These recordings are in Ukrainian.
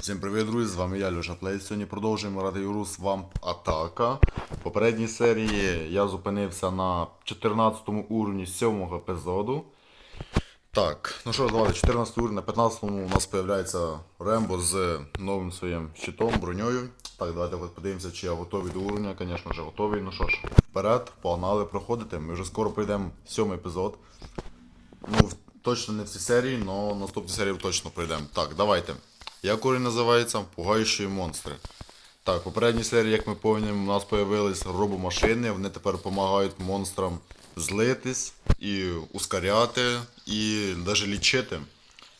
Всім привіт, друзі! З вами я, Льоша Плей. Сьогодні продовжуємо грати ігру Swamp Атака. В попередній серії я зупинився на 14 уровні 7 епізоду. Так, ну що ж, давайте, 14 уровень, на 15 у нас з'являється Рембо з новим своїм щитом, броньою. Так, давайте подивимося, чи я готовий до уровня. Звісно ж, готовий. Ну що ж, вперед, погнали проходити. Ми вже скоро пройдемо 7 епізод. Ну, точно не в цій серії, але наступні серії точно пройдемо. Так, давайте. Як уровень називається? Пугаючі монстри. Так, попередній серії, як ми пам'ятаємо, у нас з'явились робомашини, вони тепер допомагають монстрам злитись і ускоряти, і навіть лічити.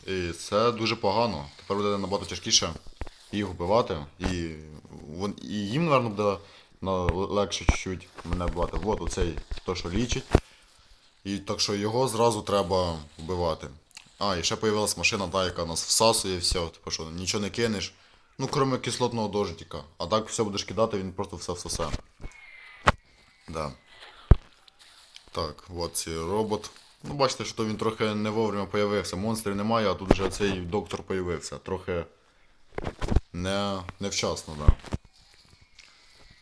І це дуже погано. Тепер буде набагато тяжкіше їх вбивати. І, і їм, мабуть, буде легше чуть-чуть мене вбивати. От оцей, той, що лічить. І так що його зразу треба вбивати. А, і ще появилась машина, та, яка нас всасує все, типу що нічого не кинеш. Ну, крім кислотного дождика. А так все будеш кидати, він просто все всосе. Да. Так, от цей робот. Ну, бачите, що він трохи не вовремя появився. Монстрів немає, а тут вже цей доктор появився. Трохи не, невчасно, да.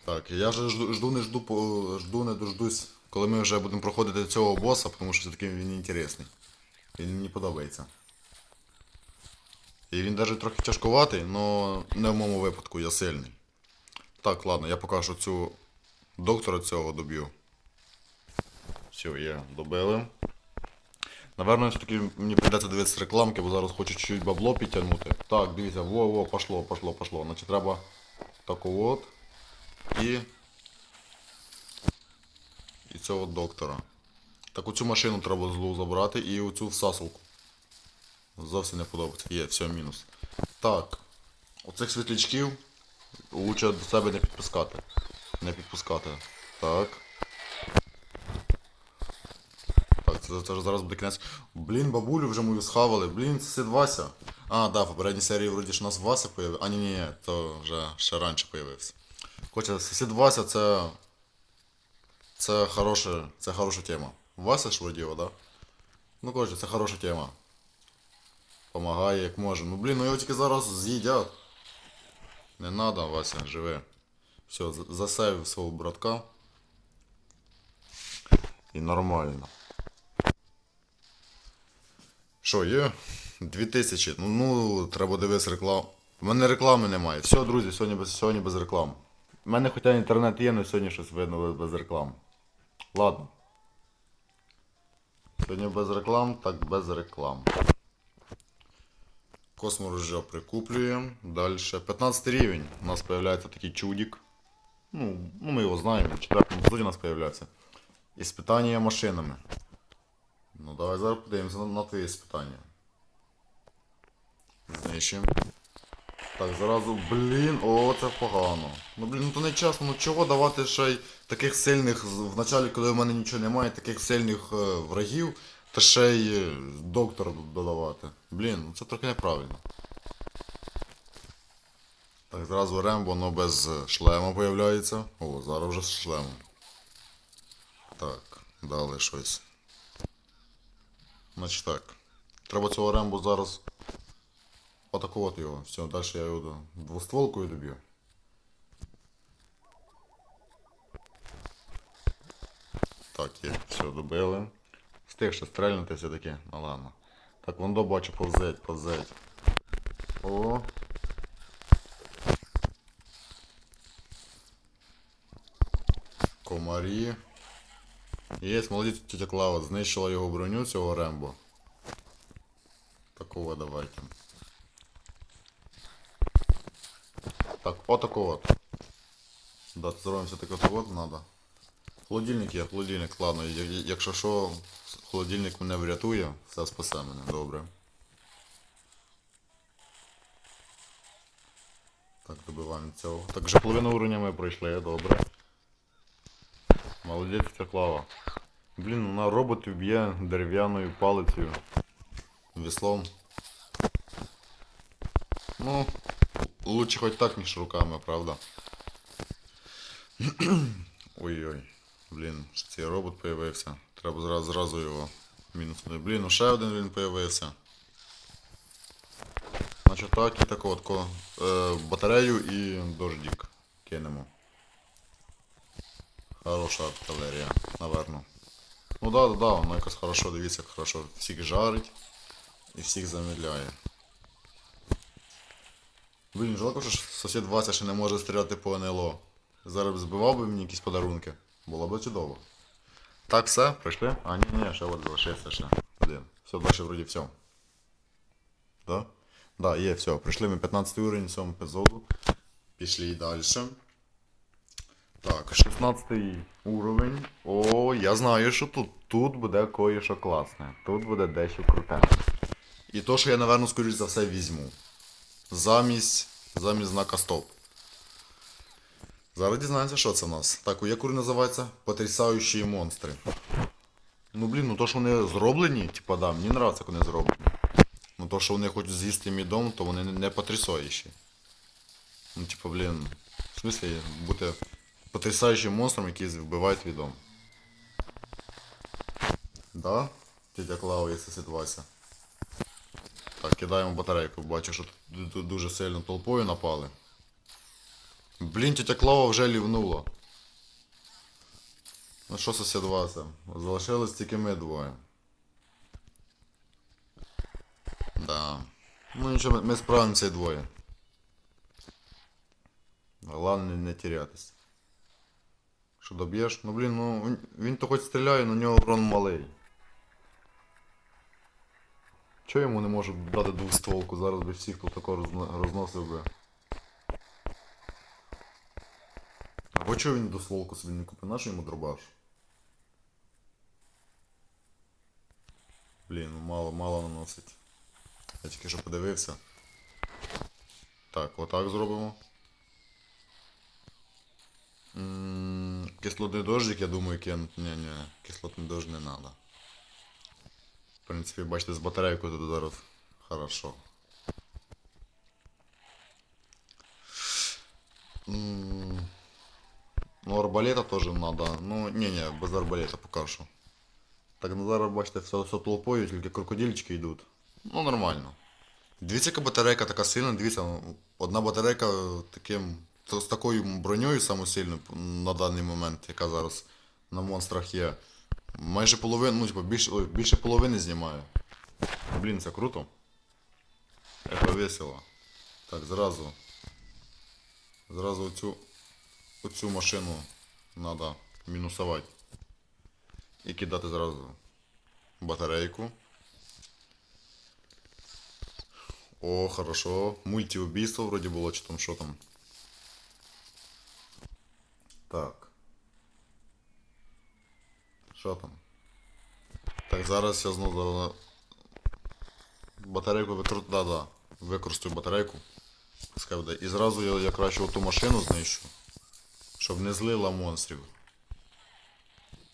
Так, я жду, жду не жду, жду не дождусь, коли ми вже будемо проходити цього боса, тому що все-таки він інтересний. Він мені подобається. І він навіть трохи тяжкуватий, але не в моєму випадку, я сильний. Так, ладно, я покажу цю доктора цього доб'ю. Все, є, добили. Наверно, все-таки мені прийдеться дивитися рекламки, бо зараз хочу чуть-чуть бабло підтягнути. Так, дивіться, во-во, пошло, пошло, пошло. Значить треба таку от. І. І цього доктора. Так оцю машину треба злу забрати і оцю всасалку. Зовсім не подобається. Є, все, мінус. Так. Оцих світлячків лучше до себе не підпускати. Не підпускати. Так. Так, це, це зараз буде кінець. Блін, бабулю вже мою схавали. Блін, це Вася. А, да, в попередній серії вроді ж у нас Вася появився. А, ні, ні, ні, то вже ще раніше появився. Хоча сусід Вася це. Це хороша, це хороша тема. Вася його, да? Ну, коротше, це хороша тема. Помагає як може. Ну блін, ну його тільки зараз з'їдять. Не надо, Вася, живи. Все, за- засейвив свого братка. І нормально. Що, є? 2000. Ну, ну треба дивитися рекламу. У мене реклами немає. Все, друзі, сьогодні без, сьогодні без реклам. У мене хоча інтернет є, але сьогодні щось видно без реклам. Ладно. Сьогодні без реклам, так без реклам. Косморужжя прикуплюємо. Далі. 15 рівень. У нас з'являється такий чудик. Ну, ну ми його знаємо. В четвертому епізоді у нас з'являється. Іспитання машинами. Ну давай зараз подивимося на, на твої іспитання. Знищуємо. Так, зразу, блін, о, це погано. Ну блін, ну то не чесно, ну чого давати ще й таких сильних, в началі, коли в мене нічого немає, таких сильних е, врагів, та ще й е, доктора додавати. Блін, ну це трохи неправильно. Так, зразу Рембо, воно без е, шлема появляється. О, зараз вже з шлемом. Так, далі щось. Значить так. Треба цього Рембо зараз атакувати його. Все, далі я його двостволкою доб'ю. Так, є, все, добили. Встиг ще стрельнути все-таки, ну ладно. Так, воно бачу, повзеть, повзеть. О. Комарі. Є, молодець тетя Клава, знищила його броню цього Рембо. Такого давайте. Так, отако от. Да, зробимо все таке от надо. Холодильник є, холодильник, ладно, я- я- якщо що, холодильник мене врятує, все спасе мене, добре. Так, добиваємо цього. Так, вже половину уровня ми пройшли, добре. Молодець ця клава. Блін, вона роботів б'є дерев'яною палицею. Веслом. Ну, лучше хоч так, ніж руками, правда? Ой-ой. Блін, цей робот появився. Треба зразу, зразу його мінус. Блін, ну ще один він появився. Значить так і так от е, батарею і дождик кинемо. Хороша артилерія, наверно. Ну да, да, да, воно якось хорошо, дивіться, як хорошо всіх жарить і всіх замідляє. Блін, жалко, що сусід Вася ще не може стріляти по НЛО. Зараз збивав би мені якісь подарунки. Було б чудово. Так, все, пройшли? А, ні, ні, ще от залишився ще. Один. Все, далі вроді все. Да? Да, є, все. Прийшли ми 15 уровень цьому епізоду. Пішли далі. Так, 16 уровень. О, я знаю, що тут. Тут буде кое-що класне. Тут буде дещо круте. І то, що я, напевно, скоріш за все візьму. Замість. Замість знака стоп. Зараз дізнаємося, що це в нас. Так, у якур називається Потрясаючі монстри. Ну блін, ну то, що вони зроблені, типа да, мені нравиться, як вони зроблені. Ну то, що вони хочуть з'їсти мій дом, то вони не- потрясаючі. Ну, типа, блін, в смислі бути потрясаючим монстром, який вбиває твій дом. Да? Тетя Клава, сосед Вася. Так, кидаємо батарейку, бачу, що тут дуже сильно толпою напали. Блін, тетя Клава вже лівнула. Ну що, Вася? Залишилось тільки ми двоє. Да. Ну нічого, ми- справимося двоє. Головне не, терятись. Що доб'єш? Ну блін, ну він то хоч стріляє, але у нього урон малий. Чого йому не можу дати двохстволку? Зараз би всіх тут тако розно- розносив би. Або чого він двостволку собі не купив? Нащо йому дробаш? Блін, ну мало, мало наносить. Я тільки що подивився. Так, отак зробимо. Кислотний дождик, я думаю, кинуть. Ні, ні, кислотний дождь не треба. В принципі, бачите, з батарейкою тут зараз хорошо. Ну, арбалета тоже надо. Ну, не-не, без арбалета пока що. Так, ну зараз бачите, все, все толпою, тільки крокодильчики йдуть. Ну, нормально. Дивіться, яка батарейка така сильна, дивіться, одна батарейка таким, з такою броньою самосильною на даний момент, яка зараз на монстрах є. Майже половину, ну, типу, більше, більше половини знімає. Блін, це круто. Це весело. Так, зразу. Зразу оцю, оцю машину треба мінусувати. І кидати зразу батарейку. О, хорошо. Мультиубийство вроде було, чи там що там. Так. Що там? Так, зараз я знову батарейку використаю. Да, да. Використаю батарейку. Пускай. І зразу я, я краще оту машину знищу. Щоб не злила монстрів.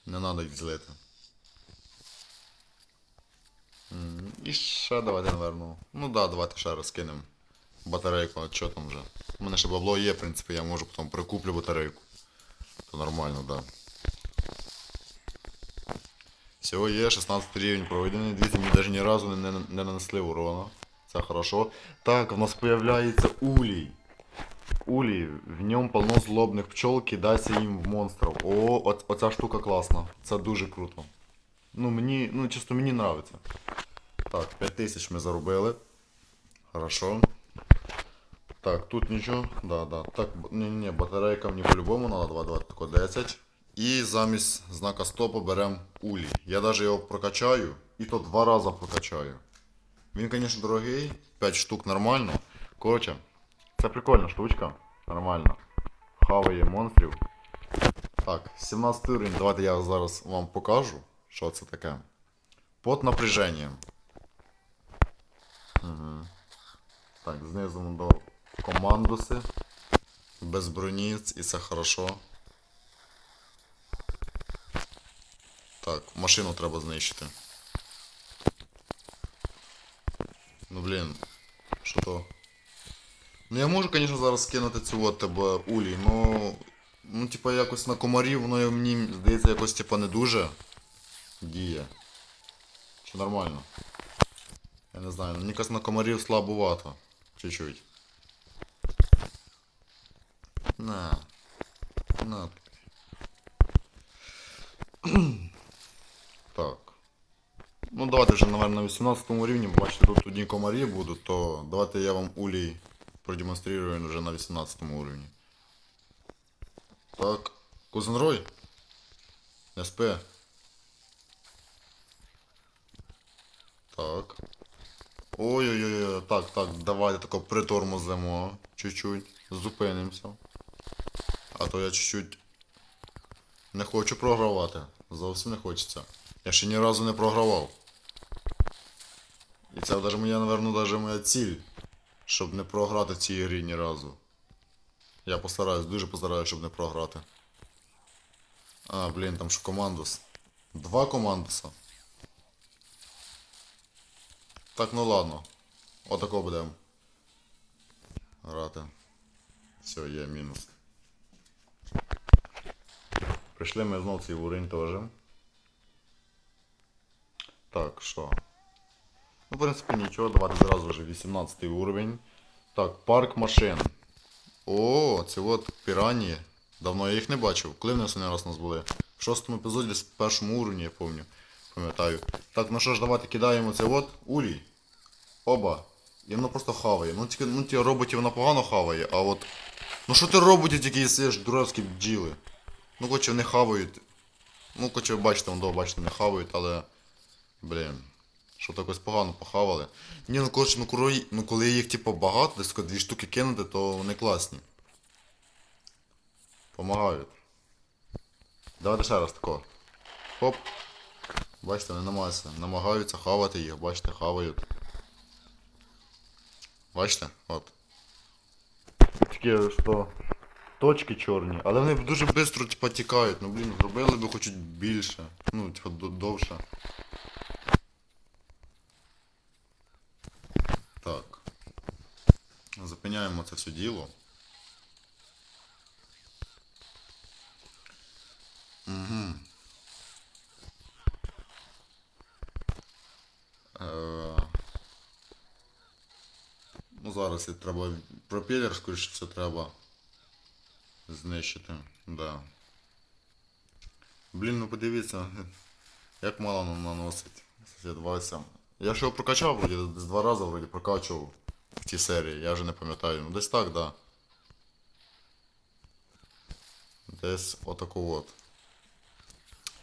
Не треба їх злити. І ще давайте, наверно. Ну да, давайте ще раз кинемо батарейку, а що там вже. У мене ще бабло є, в принципі, я можу потім прикуплю батарейку. То нормально, да. Всього є 16 рівень пройдений, дивіться, мені навіть ні разу не, не, не нанесли урона. Це хорошо. Так, в нас появляється улей. Улей, в ньому полно злобних пчол, кидайся їм в монстрів. О, от, оця штука класна. Це дуже круто. Ну мені, ну чисто мені нравиться. Так, 5000 ми заробили. Хорошо. Так, тут нічого. Да, да. Так, ні, ні, батарейка мені по-любому треба 2, 2, тако 10. І замість знака стопу беремо улій. Я навіть його прокачаю, і то два рази прокачаю. Він, звісно, дорогий, 5 штук нормально. Коротше, це прикольна штучка. Нормально. Хаває монстрів. Так, 17 уровень, давайте я зараз вам покажу, що це таке. Под напряженням. Угу. Так, знизу до командуси. Без броні, і це хорошо. Так, машину треба знищити. Ну блін, що то. Ну я можу, звісно, зараз скинути цю от тебе улій, но. Ну, типа якось на комарів, воно мені здається якось типа не дуже діє. Чи нормально? Я не знаю, мені якось на комарів слабувато. Чуть-чуть. На. На. Так. Ну, давайте вже, наверное, на 18 рівні, бачите, тут одні комарі будуть, то давайте я вам улей продемонстрирую вже на 18 уровні. Так, Кузенрой? СП. Так. Ой-ой-ой, так, так, давайте тако притормозимо. Чуть-чуть. Зупинимося. А то я чуть-чуть не хочу програвати. Зовсім не хочеться. Я ще ні разу не програвав. Це даже моя, напевно, даже моя ціль. Щоб не програти цій грі ні разу. Я постараюсь, дуже постараюсь, щоб не програти. А, блін, там ж командос. Два командоса. Так, ну ладно. Отако будемо. Грати. Все, є мінус. Прийшли ми знов цей уровень теж. Так, що? Ну, в принципі, нічого, давайте зразу вже 18 уровень. Так, парк машин. О, це от пірані. Давно я їх не бачив. Коли вони останній раз у нас були? В шостому епізоді, в першому уровні, я пам'ятаю. Пам'ятаю. Так, ну що ж, давайте кидаємо це от улій. Оба. І воно просто хаває. Ну тільки ну ті роботів воно погано хаває, а от. Ну що ти роботів тільки їсиш, дурацькі бджіли. Ну хоче вони хавають. Ну хоче ви бачите, воно бачите, не хавають, але. Блін. Що так ось погано похавали. Ні, ну коротше, ну коли, ну коли їх типу багато, десь дві штуки кинути, то вони класні. Помагають. Давайте ще раз тако. Хоп. Бачите, вони намагаються, намагаються хавати їх, бачите, хавають. Бачите? От. Такі що точки чорні, але вони дуже швидко типа, тікають. Ну блін, зробили би хоч більше. Ну, типа довше. Так. Зупиняємо це все діло. Угу. Ну зараз і треба пропелер, скоріше все треба знищити. Да. Блін, ну подивіться, як мало нам наносить. Сосед Вася. Я його прокачав вроді, десь два рази вроді прокачував в цій серії, я вже не пам'ятаю. Ну десь так, да. Десь отаку от.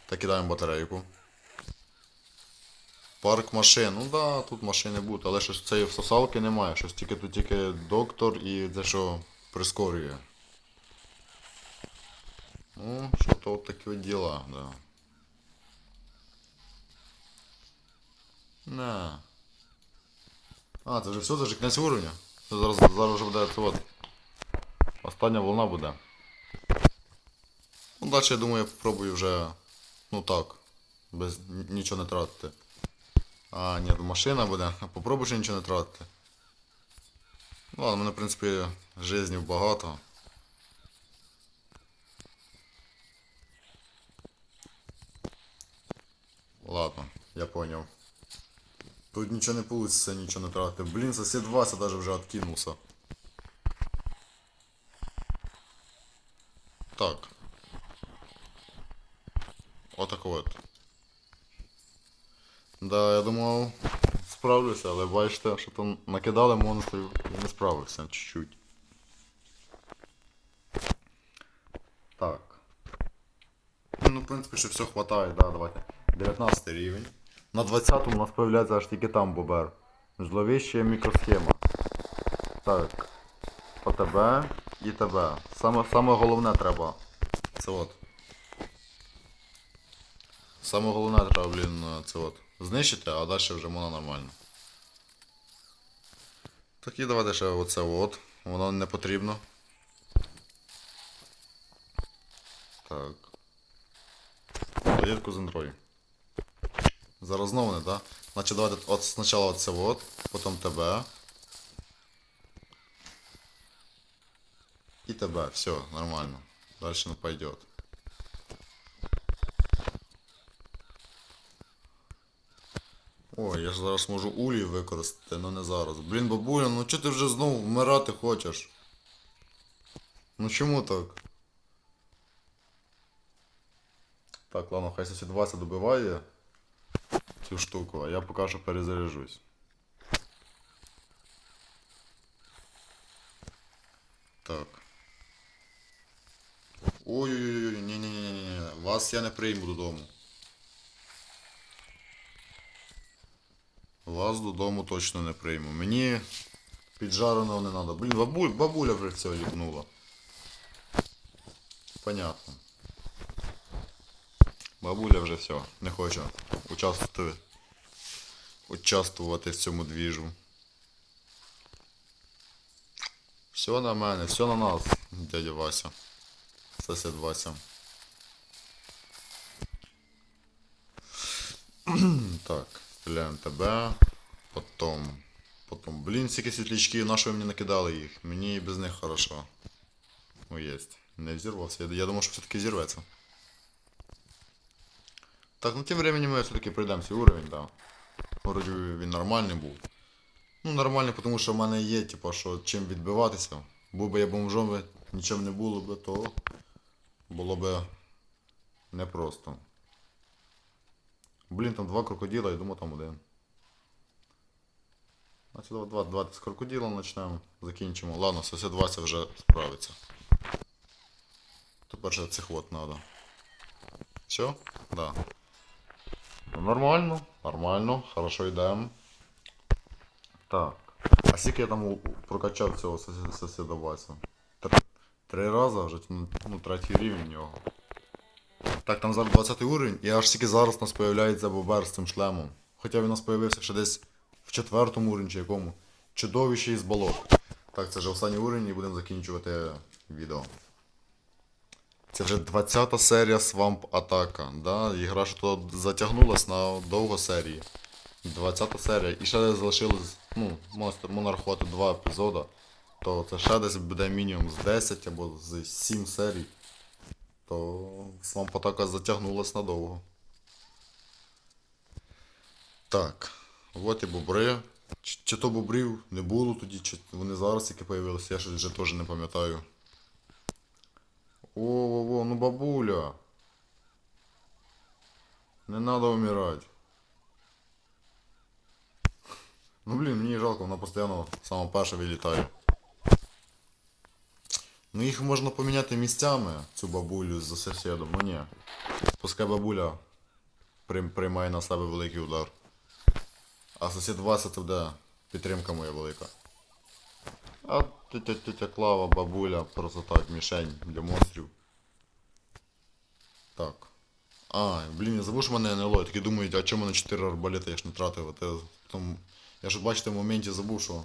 Так кидаємо батарейку. Парк машин. Ну да, тут машини будуть, але щось цієї всосалки немає. Щось тільки тут тільки доктор і те, що прискорює. Ну, що то от такі от діла, да. На. А, це вже все, це вже кінець уровня. Це зараз, зараз вже буде от. Остання волна буде. Ну, далі, я думаю, я попробую вже. Ну так. Без нічого не тратити. А, ні, машина буде. Попробуй ще нічого не тратити. Ну ладно, в мене, в принципі, жизнів багато. Ладно, я понял. Тут ничего не получится, ничего не тратить. Блин, сосед Вася даже уже откинулся. Так. Вот вот. Да, я думав, справлюся, але бачите, що там накидали монстрів і не справився чуть-чуть. Так. Ну, в принципі, ще все хватає, да, давайте. 19 рівень. На 20-му у нас появляється аж тільки там бобер. Зловіща мікросхема. Так. ОТБ і ТБ. Саме, саме головне треба. Це от. Саме головне треба, блін, це от. Знищити, а далі вже можна нормально. Так і давайте ще оце от. Воно не потрібно. Так. Клітку з Android. Зараз знову не, да? Значить давайте от спочатку це от, потім тебе. І тебе, все, нормально. Дальше не пойдет. Ой, я ж зараз можу улі використати, але не зараз. Блін, бабуля, ну чого ти вже знову вмирати хочеш? Ну чому так? Так, ладно, хай сусід Вася добиває цю штуку, а я поки що перезаряжусь. Так. Ой-ой-ой, ні-ні-ні, вас я не прийму додому. Вас додому точно не прийму. Мені піджареного не треба. Блін, бабуль, бабуля вже все ліпнула. Понятно. Бабуля вже все, не хоче участвувати, участвувати в цьому двіжу. Все на мене, все на нас, дядя Вася. Сосед Вася. так, стріляємо тебе. Потом. Потом. Блін, стільки світлячки, на що ви мені накидали їх? Мені без них хорошо. Ну єсть. Не взірвався. Я, я думав, що все-таки зірветься. Так, ну тим временем ми все-таки пройдемо цей уровень, да. Вроді він нормальний був. Ну, нормальний, тому що в мене є, типа, що чим відбиватися. Був би я бомжом, би нічого не було би, то було би непросто. Блін, там два крокодила, я думаю, там один. Значить, два, два з крокодилом почнемо, закінчимо. Ладно, сосед Вася вже справиться. Тепер ще цих вот надо. Все? Да. Ну, нормально, нормально, хорошо йдемо. Так. А скільки я там прокачав цього сусі- сусіда Вася? Три, рази вже, ну, ну третій рівень у нього. Так, там зараз 20 уровень, і аж тільки зараз у нас появляється бобер з цим шлемом. Хоча він у нас появився ще десь в четвертому уровні чи якому. Чудовище із болот. Так, це вже останній уровень і будемо закінчувати відео. Це вже 20 серія Swamp Атака. Да? Ігра що то затягнулась на довго серії. 20 серія. І ще залишилось, ну, рахувати 2 епізода. То це ще десь буде мінімум з 10 або з 7 серій. То Swamp Атака затягнулась надовго. Так. От і бобри. Чи, чи то бобрів не було тоді, чи вони зараз тільки появилися, я щось вже теж не пам'ятаю. О-о-о, ну бабуля. Не надо умирать. Ну блін, мені жалко, вона постійно сама перша вилітає. Ну їх можна поміняти місцями, цю бабулю з сусідом, ну ні. Пускай бабуля прийм- приймає на себе великий удар. А сусід Вася це підтримка моя велика. А тетя, тетя Клава, бабуля, просто так, мішень для монстрів. Так. А, блін, я забув, що мене НЛО. Я такі думають, а чому на 4 арбалети я ж не тратив. Те, там, я ж бачите, в моменті забув, що.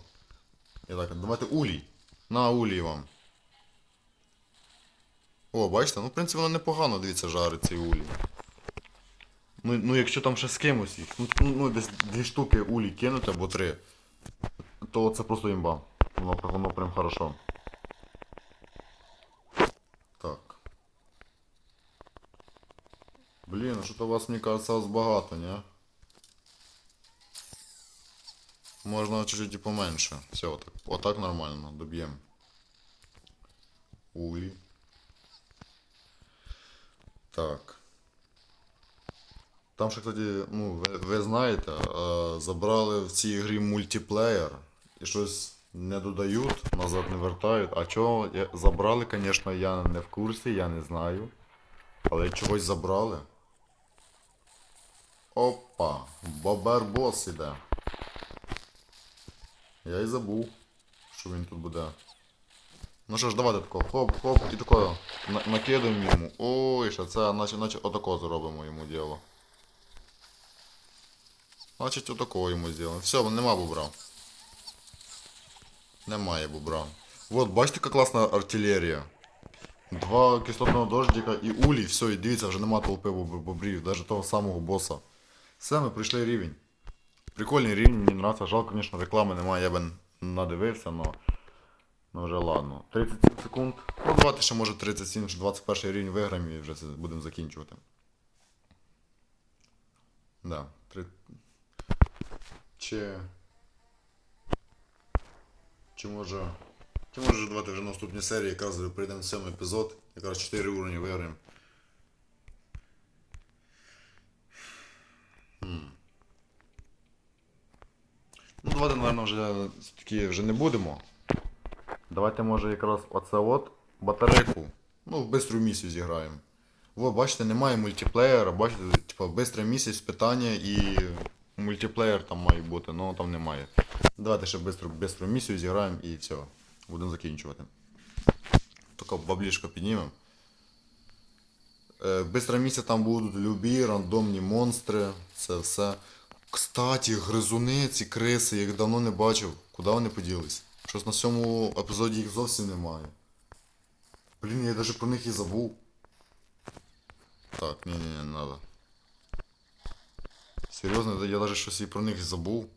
Я так, давайте улій. На улій вам. О, бачите, ну в принципі воно непогано, дивіться, жарить цей улій. Ну, ну якщо там ще з кимось їх, ну, ну, десь дві штуки улій кинути або три, то це просто імба. Воно, воно прям хорошо. Так. Блін, а що-то у вас, мені кажется, багато, не? Можна чуть-чуть і поменше. Все, отак. Отак нормально, доб'ємо. Улі. Так. Там ще, кстати, ну, ви, ви знаєте, е, забрали в цій грі мультиплеєр і щось не додають, назад не вертають. А чого забрали, звісно, я не в курсі, я не знаю. Але чогось забрали. Опа, Бобер бос іде. Я і забув, що він тут буде. Ну що ж, давайте тако, хоп, хоп, і тако на- накидаємо йому. Ой, ще це, наче, наче отако зробимо йому діло. Значить, отакого йому зробимо. Все, нема бубра. Немає бубра. Вот, бачите, яка класна артилерія. Два кислотного дождика і улі, все, і дивіться, вже нема толпи бобрів, навіть того самого боса. Все, ми пройшли рівень. Прикольний рівень, мені нравиться. Жалко, звісно, реклами немає, я би надивився, но... Ну вже ладно. 37 секунд. Ну ще може 37, що 21 рівень виграємо і вже будемо закінчувати. Да. Три... Чи. Чи може. Чи може давайте вже на наступній серії якраз прийдемо в сьомий епізод, якраз 4 уровні виграємо. Ну, давайте, напевно, вже такі вже не будемо. Давайте, може, якраз оце от батарейку. Ну, в бистру місію зіграємо. Во, бачите, немає мультиплеєра, бачите, типа бистра місія, питання і мультиплеєр там має бути, але там немає. Давайте ще бистру місію зіграємо і все. Будемо закінчувати. Така баблішка піднімемо. Е, бистра місія там будуть любі рандомні монстри, це все. Кстати, гризуни, ці криси, я їх давно не бачив. Куди вони поділись? Щось на цьому епізоді їх зовсім немає. Блін, я навіть про них і забув. Так, ні, ні, не надо. Серйозно, я навіть щось і про них забув.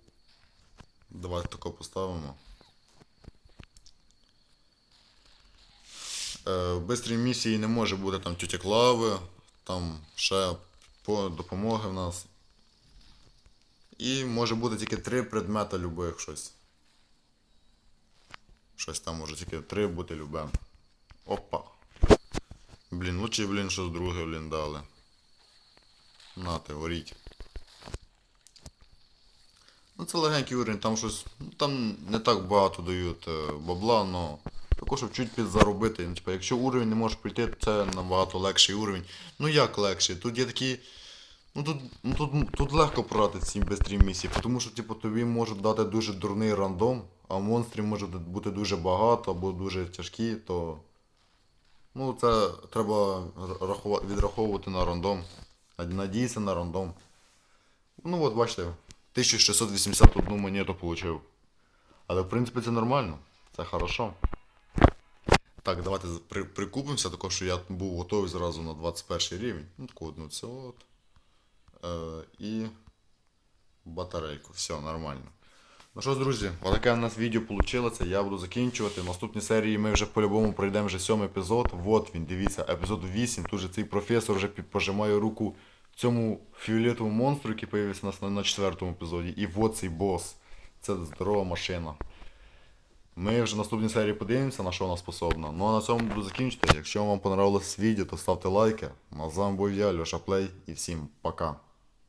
Давайте тако поставимо. Е, в бистрій місії не може бути там тютя Клави, там ще по допомоги в нас. І може бути тільки три предмета любих щось. Щось там може тільки три бути любе. Опа. Блін, лучше, блін, щось друге, блін, дали. Нате, горіть. Ну це легенький уровень, там щось. Ну, там не так багато дають е, бабла, но також щоб чуть підзаробити. Ну, типа, якщо уровень не можеш пройти, це набагато легший уровень. Ну як легший? Тут є такі. Ну тут, ну, тут, тут легко прорати ці бистрі місії, тому що типу, тобі можуть дати дуже дурний рандом, а монстрів може бути дуже багато або дуже тяжкі, то. Ну, це треба відраховувати на рандом. Над- Надіятися на рандом. Ну от, бачите, 1681 монету получив. Але в принципі це нормально. Це хорошо. Так, давайте при, прикупимося, також що я був готовий зразу на 21 рівень. Ну, таку одну це от. Е, і батарейку. Все, нормально. Ну що ж, друзі, отаке у нас відео вийшло. Я буду закінчувати. В наступній серії ми вже по-любому пройдемо вже сьомий епізод. Вот він, дивіться, епізод 8. Тут же цей професор вже пожимає руку цьому фіолетовому монстру, який появився у нас на, четвертому епізоді. І вот цей бос. Це здорова машина. Ми вже в наступній серії подивимося, на що вона способна. Ну а на цьому буду закінчити. Якщо вам понравилось відео, то ставте лайки. На з вами був я, Льоша Плей, і всім пока.